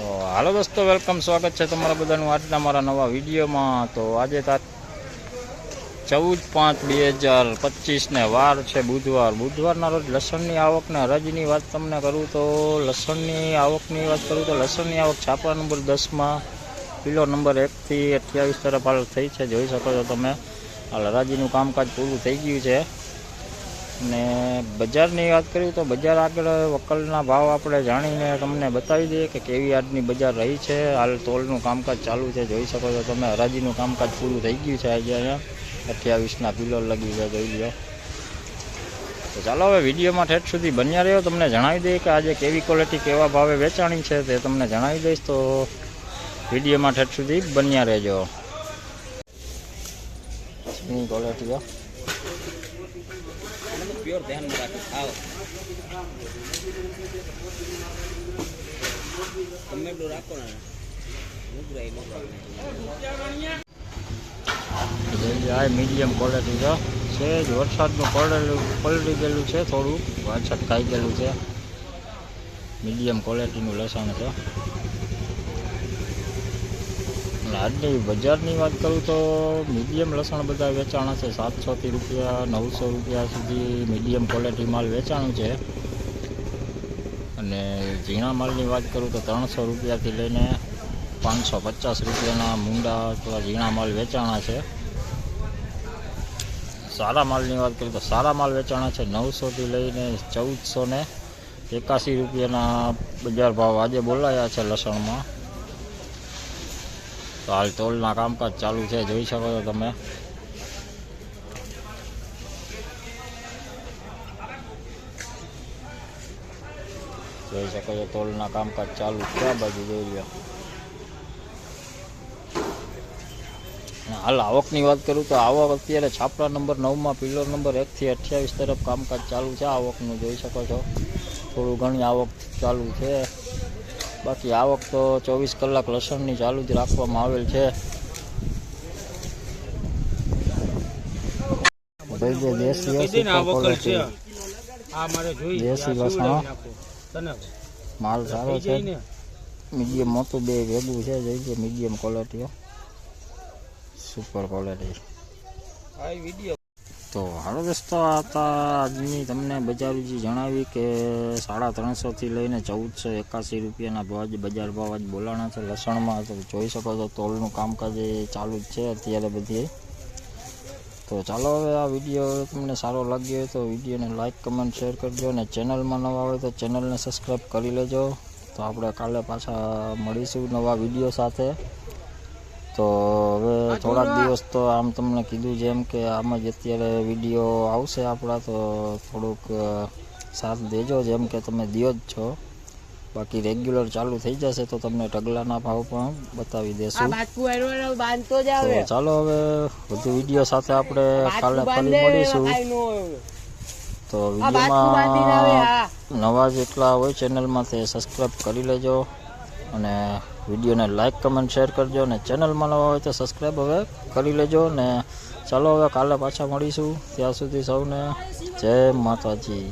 તો હાલો દોસ્તો, વેલકમ, સ્વાગત છે તમારા બધાનું આજના મારા નવા વિડીયોમાં. તો આજે તાર ચૌદ પાંચ બે હજાર પચીસને વાર છે બુધવાર. બુધવારના રોજ લસણની આવકને હરાજીની વાત તમને કરું તો લસણની આવકની વાત કરું તો લસણની આવક છાપા નંબર દસમાં, કિલો નંબર એકથી અઠ્યાવીસ તરફ હાલ થઈ છે. જોઈ શકો છો તમે. હાલ હરાજીનું કામકાજ પૂરું થઈ ગયું છે. ને બજારની વાત કરીએ તો બજાર આગળ વકલના ભાવ આપણે જાણીને તમને બતાવી દઈએ કે કેવી આજની બજાર રહી છે. હાલ તોલનું કામકાજ ચાલુ છે. જોઈ શકો છો તમે, હરાજીનું કામકાજ પૂરું થઈ ગયું છે આજે અહીંયા. અઠ્યાવીસના પિલર લગી છે જોઈ લો તો ચાલો હવે વિડીયોમાં ઠેઠ સુધી બન્યા રહ્યો. તમને જણાવી દઈએ કે આજે કેવી ક્વોલિટી કેવા ભાવે વેચાણી છે તે તમને જણાવી દઈશ. તો વિડીયોમાં ઠેઠ સુધી બન્યા રહેજો. ક્વોલિટી પ્યોર ધ્યાનમાં રાખી આવો. તમે એટલું રાખો ને. આ મીડિયમ ક્વોલિટી છે. જ વરસાદનું પડેલું પલટી ગયેલું છે થોડું. વરસાદ ખાઈ ગયેલું છે. મીડિયમ ક્વોલિટીનું લસણ છે. આજની બજારની વાત કરું તો મીડિયમ લસણ બધા વેચાણ છે. સાતસોથી રૂપિયા, નવસો રૂપિયા સુધી મીડિયમ ક્વોલિટી માલ વેચાણું છે. અને ઝીણા માલની વાત કરું તો ત્રણસો રૂપિયાથી લઈને પાંચસો પચાસ રૂપિયાના મૂંડા અથવા ઝીણા માલ વેચાણા છે. સારા માલની વાત કરીએ તો સારા માલ વેચાણા છે. નવસોથી લઈને ચૌદસો ને એકાસી રૂપિયાના બજાર ભાવ આજે બોલાયા છે લસણમાં. તો હાલ તોલના કામકાજ ચાલુ છે, જોઈ શકો છો તમે. જોઈ શકો છો તોલના કામકાજ ચાલુ છે, આ બાજુ જોઈ લો હાલ આવકની વાત કરું તો આવક અત્યારે છાપરા નંબર નવમાં પિલર નંબર એકથી અઠ્યાવીસ તરફ કામકાજ ચાલુ છે, આવકનું જોઈ શકો છો. થોડું ઘણી આવક ચાલુ છે. બાકી આવક તો ચોવીસ કલાક લસણની ચાલુ જ રાખવામાં આવેલ છે. માલ સારો છે. મીડિયમ મોટું બે ભેગું છે જઈ છે મીડિયમ ક્વોલિટી સુપર ક્વોલિટી તો હાલો દોસ્તો આતા આજની તમને બજારજી જણાવી કે સાડા ત્રણસોથી લઈને ચૌદસો એકાસી રૂપિયાના ભાવ બજાર ભાવ આજ બોલાણા છે, લસણમાં તો જોઈ શકો છો, તોલનું કામકાજ ચાલુ જ છે અત્યારે બધી. તો ચાલો હવે આ વીડિયો તમને સારો લાગ્યો હોય તો વિડીયોને લાઇક કમેન્ટ, શેર કરજો અને ચેનલમાં નવા હોય તો ચેનલને સબસ્ક્રાઈબ કરી લેજો. તો આપણે કાલે પાછા મળીશું નવા વીડિયો સાથે. તો હવે થોડાક દિવસ તો આમ તમને કીધું જેમ કે આમ જ અત્યારે વીડિયો આવશે આપણા તો થોડુંક સાથ દેજો જેમ કે તમે દિયો જ છો. બાકી રેગ્યુલર ચાલુ થઈ જશે તો તમને ટગલાના ભાવ પણ બતાવી દેશું. ચાલો હવે વધુ વીડિયો સાથે આપણે કાલે ફરી મળીશું. તો વિડીયોમાં નવા જેટલા હોય ચેનલમાં તે સબસ્ક્રાઈબ કરી લેજો. અને વિડીયોને લાઇક કમેન્ટ, શેર કરજો અને ચેનલમાં નવા હોય તો સબસ્ક્રાઈબ હવે કરી લેજો ને ચાલો હવે કાલે પાછા મળીશું. ત્યાં સુધી સૌને જય માતાજી.